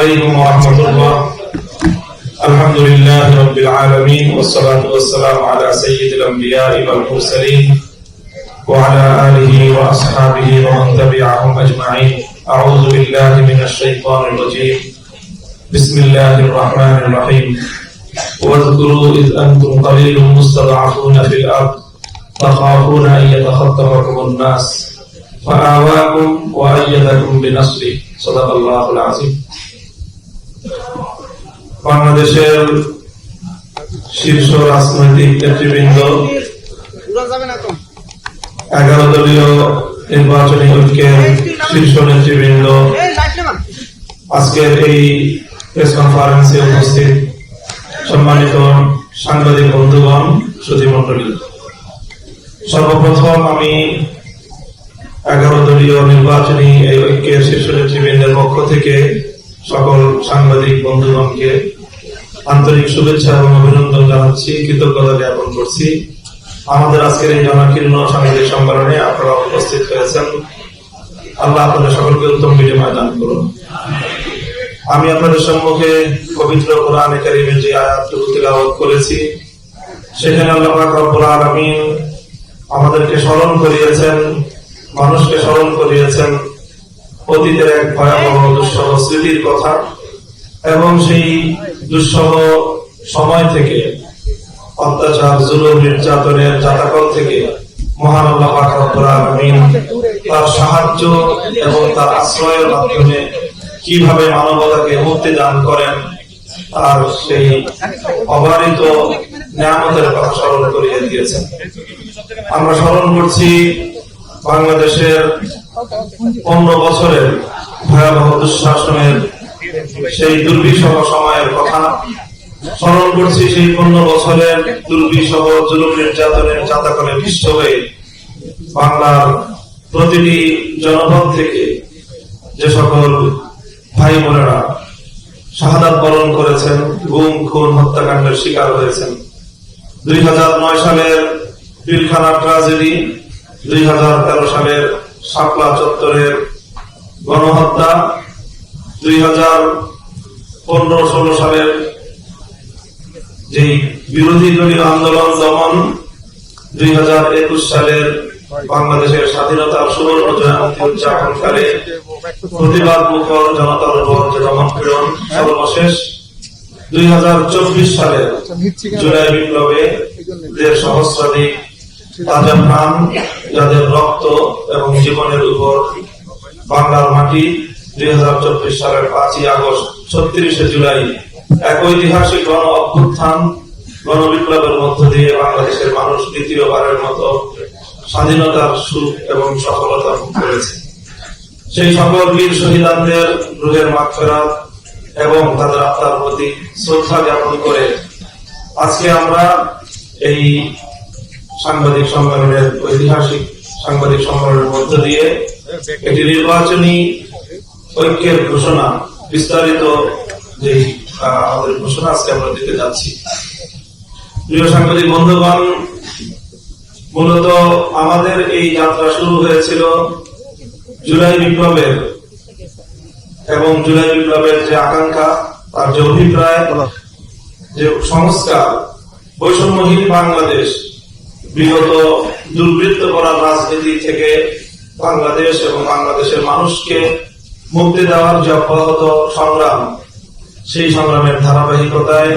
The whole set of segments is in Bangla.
عليكم ورحمة الله. الحمد لله رب العالمين والصلاة والسلام على سيد الأنبياء والمرسلين وعلى آله وأصحابه ومن تبعهم أجمعين. أعوذ بالله من الشيطان الرجيم. بسم الله الرحمن الرحيم. واذكروا إذ أنتم قليل مستضعفون في الأرض تخافون أن يتخطفكم الناس فآواكم وأيدكم بنصره. صدق الله العظيم. বাংলাদেশের শীর্ষ রাজনৈতিক নেতৃবৃন্দ, এগারো দলীয় নির্বাচনী ঐক্যের শীর্ষ নেতৃবৃন্দ, আজকের এই প্রেস কনফারেন্সে উপস্থিত সম্মানিত সাংবাদিক বন্ধুগণ সুধীমণ্ডলী সর্বপ্রথম আমি এগারো দলীয় নির্বাচনী এই ঐক্যের শীর্ষ নেতৃবৃন্দের পক্ষ থেকে সকল সাংবাদিক বন্ধুগণকে আন্তরিক শুভেচ্ছা এবং অভিনন্দন জানাচ্ছি, কৃতজ্ঞতা জ্ঞাপন করছি। আমাদের আজকের এই জনাকীর্ণ সাংবাদিক সম্মেলনে আপনারা উপস্থিত হয়েছেন। আল্লাহ আপনাদের সকলকে উত্তম বিনিময় দান করুন। আমি আপনাদের সম্মুখে পবিত্র কোরআন কারিমের যে আয়াতটুকু তিলাওয়াত করেছি, সেখানে আল্লাহ রব্বুল আলামিন আমাদেরকে স্মরণ করিয়েছেন, মানুষকে স্মরণ করিয়েছেন। অতীতের এক ভয়াবহ দুঃসহ স্মৃতির কথা এবং সেই দুঃসহ সময় থেকে, অত্যাচার, জুলুম, নির্যাতনের জাতাকল থেকে তার সাহায্য এবং তার আশ্রয়ের মাধ্যমে কীভাবে মানবতাকে মুক্তি দান করেন, তার সেই অবারিত নিয়ামতের কথা স্মরণ করিয়ে দিয়েছেন। আমরা স্মরণ করছি বাংলাদেশের পনেরো বছরের ভয়াবহ দুঃশাসনের সেই দুর্বিষহ সময়ের কথা স্মরণ করছি সেই পনেরো বছরের দুর্বিষহ জুলুম নির্যাতনের জাতাকলে পিষ্ট হয়ে বাংলার প্রতিটি জনপদ থেকে যে সকল ভাই বোনেরা শাহাদাত বরণ করেছেন, গুম, খুন, হত্যাকাণ্ডের শিকার হয়েছেন। দুই হাজার নয় সালের পিলখানা ট্রাজেডি, দুই হাজার তেরো সালের শাপলা চত্বরের গণহত্যা দুই হাজার পনেরো ষোলো সালের যেই বিরোধী দলীয় আন্দোলন দমন, দুই হাজার একুশ সালের বাংলাদেশের স্বাধীনতার সুবর্ণ জয়ন্তী উদযাপনকালে প্রতিবাদ মুখর জনতার উপর যে দমন পীড়ন সর্বশেষ, দুই হাজার চব্বিশ সালের জুলাই বিপ্লবে দেড় সহস্রাধিক তাজা প্রাণ, যাদের রক্ত এবং জীবনের উপর বাংলার মাটি দুই হাজার চব্বিশ সালের পাঁচই আগস্ট, ছত্রিশে জুলাই, এক ঐতিহাসিক গণ অভ্যুত্থান, গণবিপ্লবের মধ্য দিয়ে বাংলাদেশের মানুষ দ্বিতীয়বারের মতো স্বাধীনতার সুখ এবং সফলতা ভোগ করেছে। সেই সকল বীর শহীদানদের রুহের মাগফেরাত এবং তাদের আত্মার প্রতি শ্রদ্ধা জ্ঞাপন করে আজকে আমরা এই সাংবাদিক সম্মেলনের ঐতিহাসিক সাংবাদিক সম্মেলনের মধ্য দিয়ে একটি নির্বাচনী ঐক্যের ঘোষণা, বিস্তারিত যে আমাদের ঘোষণা আজকে আমরা দিতে যাচ্ছি। প্রিয় সাংবাদিক বন্ধুগণ, মূলত আমাদের এই যাত্রা শুরু হয়েছিল জুলাই বিপ্লবের, এবং জুলাই বিপ্লবের যে আকাঙ্ক্ষা, তার যে অভিপ্রায়, যে সংস্কার, বৈষম্যহীন বাংলাদেশ, বিগত দুর্বৃত্ত করার রাজনীতি থেকে বাংলাদেশ এবং বাংলাদেশের মানুষকে মুক্তি দেওয়ার যে অব্যাহত সংগ্রাম, সেই সংগ্রামের ধারাবাহিকতায়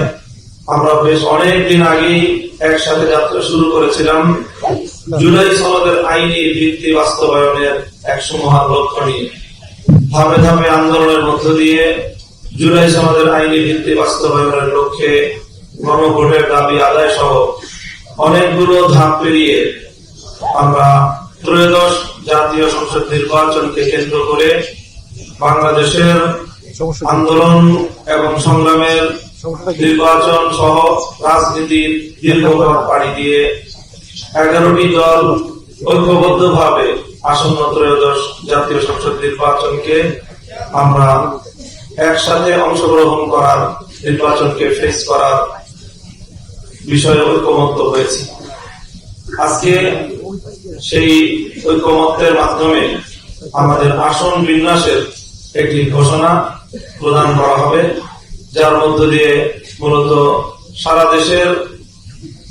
আমরা বেশ অনেক দিন আগেই একসাথে যাত্রা শুরু করেছিলাম। জুলাই সনদের আইনি ভিত্তি বাস্তবায়নের একশো মহান লক্ষ্য নিয়ে। ধাপে ধাপে আন্দোলনের মধ্য দিয়ে জুলাই সনদের আইনি ভিত্তি বাস্তবায়নের লক্ষ্যে গণভোটের দাবি আদায় সহ অনেকগুলো ধাপ পেরিয়ে আমরা ত্রয়োদশ জাতীয় সংসদ নির্বাচনকে কেন্দ্র করে বাংলাদেশের আন্দোলন এবং সংগ্রামের নির্বাচন সহ রাজনীতির দীর্ঘপথ পাড়ি দিয়ে এগারোটি দল ঐক্যবদ্ধ ভাবে আসন্ন ত্রয়োদশ জাতীয় সংসদ নির্বাচনকে আমরা একসাথে অংশগ্রহণ করার নির্বাচনকে ফেস করার বিষয়ে ঐক্যমত্য হয়েছে। আজকে সেই ঐক্যমত্যের মাধ্যমে আমাদের আসন বিন্যাসের একটি ঘোষণা প্রদান করা হবে, যার মধ্য দিয়ে মূলত সারা দেশের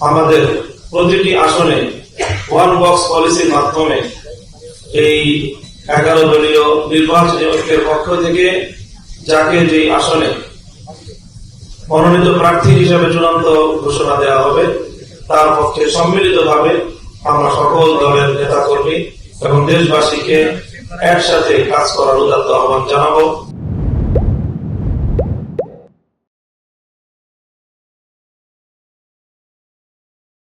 আমাদের প্রতিটি আসনে ওয়ান বক্স পলিসির মাধ্যমে এই এগারো দলীয় নির্বাচনী ঐক্যের পক্ষ থেকে যাকে যে আসনে মনোনীত প্রার্থী হিসেবে চূড়ান্ত ঘোষণা দেওয়া হবে, তার পক্ষে সম্মিলিতভাবে আমরা সকল দলের নেতা কর্মী এবং দেশবাসীকে একসাথে কাজ করার উদাত্ত আহ্বান জানাব।